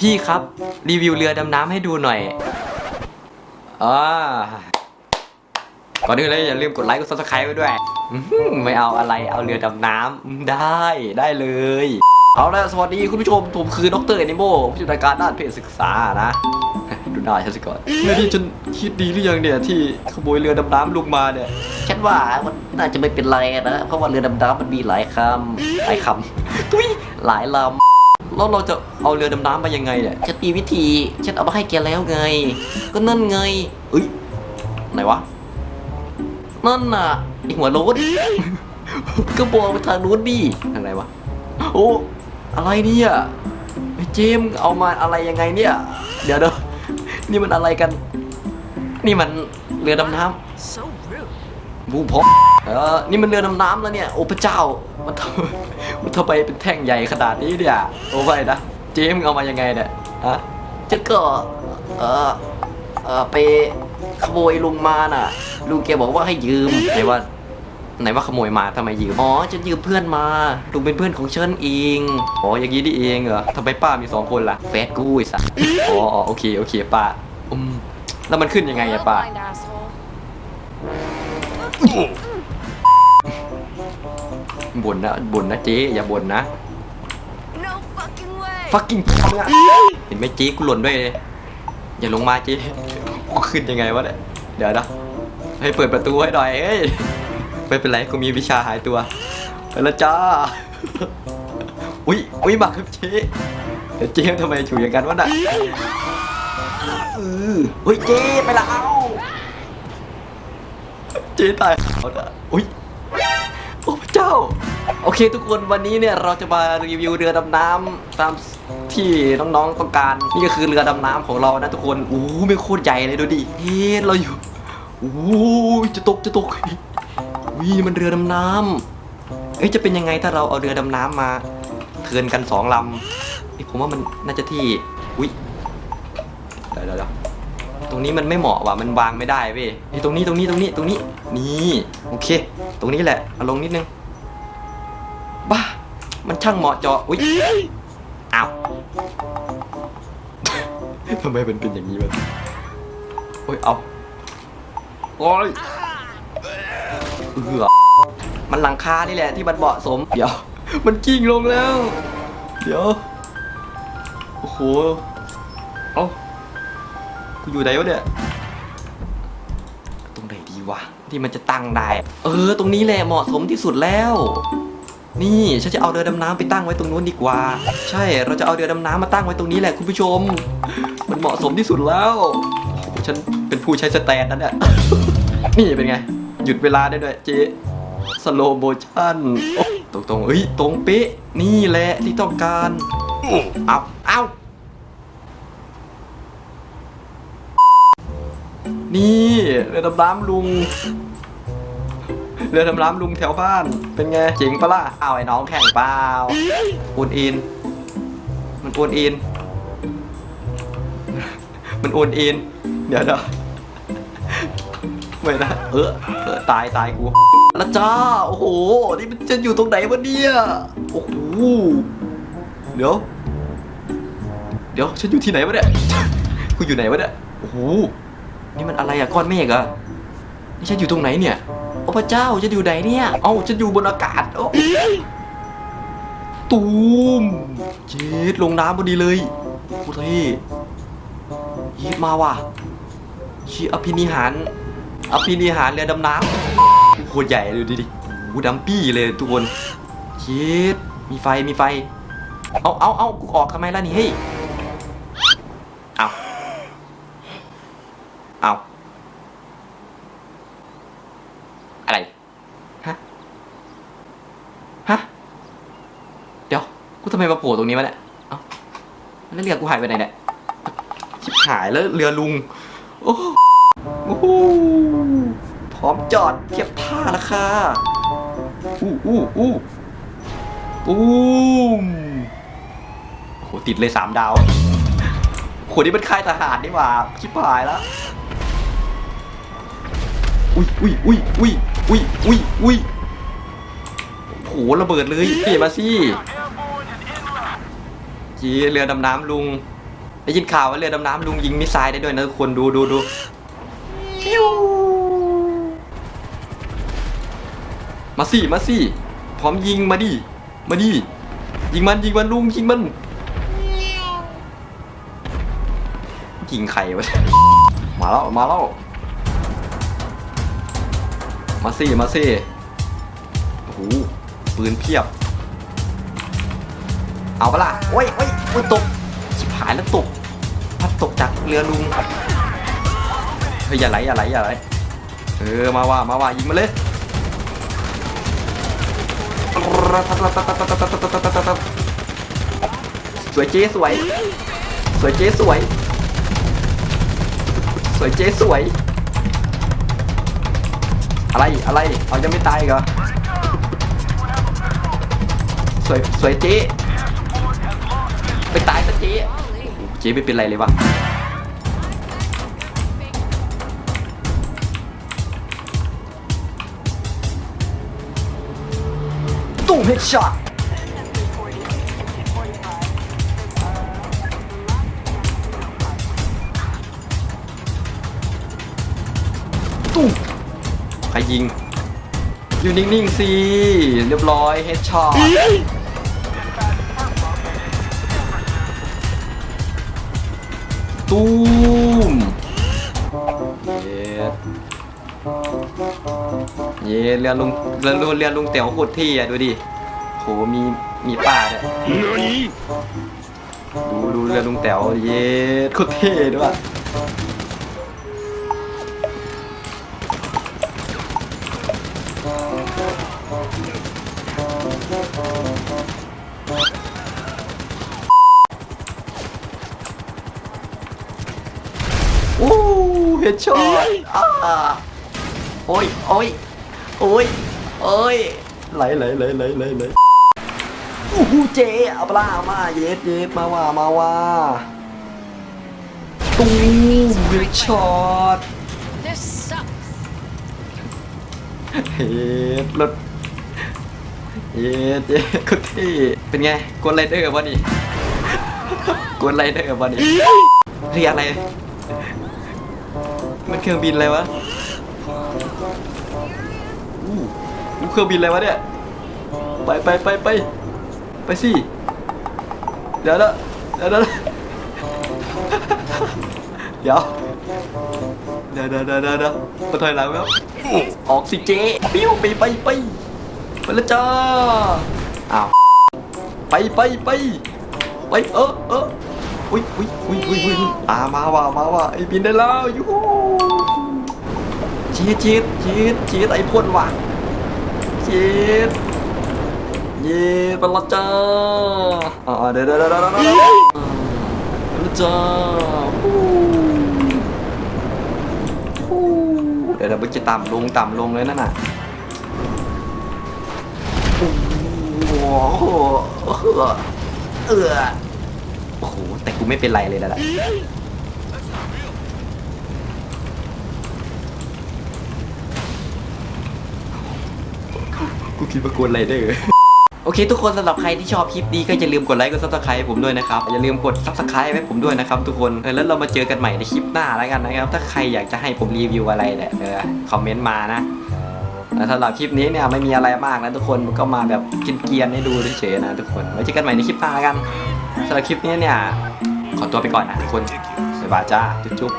พี่ครับ รีวิวเรือดำน้ำให้ดูหน่อยอ่าก่อนอื่นเลยอย่าลืมกดไลค์กดซับสไครต์ไว้ด้วยอื้อหือไม่เอาอะไรเอาเรือดำน้ำได้ได้เลย เอาละสวัสดีคุณผู้ชมผมคือดรอนิโมผู้จัดการด้านเพศศึกษานะ ดูหน้าฉันสิก่อนเนี่ยที่ฉันคิดดีหรือยังเนี่ยที่ขโมยเรือดำน้ำลงมาเนี่ย ฉันว่ามันน่าจะไม่เป็นไรนะ เพราะว่าเรือดำน้ำมันมีหลายคำหลายคทุยำหลายลำแล้วเราจะ เอาเรือดำน้ำมายังไงเนี่ยำฉันมีวิธีฉันเอามาให้แกแล้วไง ก็นั่นไงเอ้ยไหนวะนั่นน่ะไอหัวโล้นก็บอกไปทางนู้นดิอะไรวะโอ้อะไรเนี่ยไอ้เจมส์เอามาอะไรยังไงเนี่ย เดี๋ยวเดี๋ยวนี่มันอะไรกัน นี่มันเรือดำน้ So rude. ำบูพบเออนี่มันเรือดำน้ำแล้วเนี่ย โอ้พระเจ้า มันทำมันทำไมเป็นแท่งใหญ่ขนาดนี้เนี่ย โอ้ไปนะเจมเอามายังไงเนี่ยฮะฉันก็เออเออไปขโมยลุงมาน่ะ ลุงแกบอกว่าให้ยืมไหนว่า ไหนว่าขโมยมาทำไมยืมอ๋อฉันยืมเพื่อนมาลุงเป็นเพื่อนของฉันเองอ๋ออย่างนี้นี่เองเหรอทำไมป้ามีสองคนล่ะแฟดกูไอ้สัสอ๋ออ๋อโอเคโอเคป้าอืมแล้วมันขึ้นยังไงอะป้า blind asshole. บ่นนะบ่นนะเจ๊อย่าบ่นนะ fucking way. ฟักกิ้งอะเห็นไหมเจ๊กูหล่นด้วยเลยอย่าลงมาเจ๊กูขึ้นยังไงวะเนี่ยเดี๋ยวนะให้เปิดประตูให้หน่อยเฮ้ยไม่เป็นไรกูมีวิชาหายตัวไปแล้วจ้าอุ้ยอุ้ยมาครับเจ๊เดี๋ยวเจ๊ทำไมถูอย่างกันวะน่ะเออเฮ้ยเจ๊ไปและเอาเจ๊ตายเอาน่ะอุ้ยโอ้พระเจ้า โอเคทุกคนวันนี้เนี่ยเราจะมารีวิวเรือดำน้ำตามที่น้องๆต้องการ นี่ก็คือเรือดำน้ำของเรานะทุกคนโอ้โหไม่โคตรใหญ่เลยดูดิเฮ้เราอยู่โอ้จะตกจะตกวิมันเรือดำน้ำเอ้ยจะเป็นยังไงถ้าเราเอาเรือดำน้ำมาเทินกันสองลำเอ้ยผมว่ามันน่าจะที่อุ้ยเดี๋ยวเดี๋ยวตรงนี้มันไม่เหมาะว่ะมันวางไม่ได้เว้ยเฮ้ยตรงนี้ตรงนี้ตรงนี้ตรงนี้นี่โอเค ตรงนี้แหละเอาลงนิดนึง บ้า มันช่างเหมาะเจาะอุ๊ยอ้าวทำไมมันเป็นอย่างนี้วะโอ้ยเอาโอ้ยเอือมันหลังคานี่แหละที่มันเหมาะสม เดี๋ยว มันกิ้งลงแล้ว เดี๋ยว โอ้โห เอากูอยู่ไหนวะเนี่ย ตรงไหนดีวะ ที่มันจะตั้งได้ เออ ตรงนี้แหละเหมาะสมที่สุดแล้ว นี่ฉันจะเอาเรือดำน้ำไปตั้งไว้ตรงนู้นดีกว่า ใช่เราจะเอาเรือดำน้ำมาตั้งไว้ตรงนี้แหละคุณผู้ชม มันเหมาะสมที่สุดแล้วฉันเป็นผู้ใช้สแตนนั่นแหละนี่เป็นไง หยุดเวลาได้ด้วยเจ๊สโลโมชั่นตรงตรงเอ้ยตรงเป๊ะนี่แหละที่ต้องการเอาเอานี่เรือดำน้ำลุง เรือดำน้ำลุงแถวบ้าน เป็นไงเจ๋งปะล่ะเอาไอ้น้องแข่งเปล่าโอนอิน มันโอนอิน มันโอนอิน เดี๋ยวเดี๋ยวไม่นะเออเออตายตายกูล้วจ้าโอ้โหนี่มันจะอยู่ตรงไหนวะเนี่ยโอ้โหเดี๋ยว เดี๋ยวฉันอยู่ที่ไหนวะเนี่ยกูอยู่ไหนวะเนี่ยโอ้โหนี่มันอะไรอะก้อนเมฆอะนี่ฉันอยู่ตรงไหนเนี่ย โอ้พระเจ้าจะอยู่ไหนเนี่ย เอ้าจะอยู่บนอากาศโอ้ตูมเจ็ดลงน้ำพอดีเลยโอ้เท่ยีมาว่ะชีอภินิหารอภินิหารเรือดำน้ำโคตรใหญ่เลยดิดิโอ้ดัมปี้เลยทุกคนเจ็ดมีไฟมีไฟ เอาเอาเอากูออกทำไมล่ะนี่เฮ้ยเอาเอาอะไร ฮะ ฮะ เดี๋ยว กูทำ ไมมาโผล่ตรงนี้วะเนี่ยเอ้าแล้วเรือกูหายไปไหนเนี่ยชิบหายแล้วเรือลุง โอ้โหพร้อมจอดเทียบท่าแล้วค่ะอู้อู้อู้อู้มโอ้โหติดเลยสามดาวโหนี่เป็นค่ายทหารนี่หว่าชิบหายแล้วอุ้ยอุ้ยอุ้ยอุ้ยอุ้ยอุ้ยอุ้ยโหระเบิดเลยพี่ยมาสิ จีเรือดำน้ำลุงได้ยินข่าวว่าเรือดำน้ำลุงยิงมิสไซล์ได้ด้วยนะทุกคนดูดูดูมาสิมาสิพร้อมยิงมาดิมาดิยิงมันยิงมันลุงยิงมันยิงใครวะมาแล้วมาแล้วมาสิมาสิโอ้โหปืนเพียบ เอาปะล่ะโอ้ยโอ้ยโอ้ยตกชิบหายแล้วตกพัดตกจากเรือลุงเฮ้ยอย่าไหลอย่าไหลอย่าไหลเออมาว่ามาว่ายิงมาเลยสวยเจ๊สวย สวยเจ๊สวย สวยเจ๊สวย อะไรอะไรเอายังไม่ตายเหรอสวยสวยเจ๊ เจ๊ไม่เป็นไรเลยวะตุ้มเฮดช็อตตุ้มใครยิง อยู่นิ่งๆสิ เรียบร้อยเฮดช็อต ตูมเย็ดเย็ดเรือลุงเรือลุงเรือลุงเต๋วโคตรเที่อะดูดิโหมีมีป้าด้วยดูดูเรือลุงแต๋วเย็ดโคตรเท่ด้วย ดช็อตอ่าโอ้ยโอ้ยโอ้ยโอ้ยไหลไหลไหลไหลไหลไหลโอ้โหเจ๊เอาปลามาเย็ดเย็ดมาว่ามาว่าตูมเฮดช็อต This sucks. เฮ็ดรถเย็ดเย็ดโคตรเท่เป็นไงกวนไรเดอร์วะนี่กวนไรเดอร์วะนี่เรียกอะไร มันเครื่องบินอะไรวะอู้อู้เครื่องบินอะไรวะเนี่ย ไปไปไปไปไปสิ เดี๋ยวนะเดี๋ยวนะเดี๋ยวเดี๋ยวเดี๋ยวเดี๋ยวเดี๋ยวเดี๋ยวมาถอยหลังแล้วออกสิเจ๊ปิ้วไปไปไปไปล้วจ้าอ้าวไปไปไปไปเออเอออุ้ยอุ้ยอุ้ยอุ้ยอุ้ยอ่ามาว่ะมาว่ะไอ้บินได้แล้วยู ฮูจี๊ดจี๊ดจี๊ดจี๊ดไอ้พ่นว่ะจี๊ดย้ไปละจ้าอ่าเดี๋ยวเดี๋ยวเดี๋ยวเดี๋ยวเดี๋ยวไปละจ้าฮู้ฮู้เดี๋ยวเดี๋ยวมันจะต่ำลงต่ำลงเลยนั่นน่ะโอ้โหเออเออโอ้โหแต่กูไม่เป็นไรเลยนะล่ะ กูคิดว่ากวนไรเดอร์โอเคทุกคนสำหรับใครที่ชอบคลิปนี้ก็อย่าลืมกดไลค์กดซับสไครต์ผมด้วยนะครับ อย่าลืมกดซับสไครต์ให้ผมด้วยนะครับทุกคนเออแล้วเรามาเจอกันใหม่ในคลิปหน้าแล้วกันนะครับ ถ้าใครอยากจะให้ผมรีวิวอะไรเนี่ยเออคอมเมนต์มานะแล้วสำหรับคลิปนี้เนี่ยไม่มีอะไรมากนะทุกคนก็มาแบบกินเกรียนๆให้ดูเฉยๆนะทุกคนไว้เจอกันใหม่ในคลิปหน้าแล้วกันสำหรับคลิปนี้เนี่ยขอตัวไปก่อนนะทุกคนบ๊ายบายจ้าจุ๊บ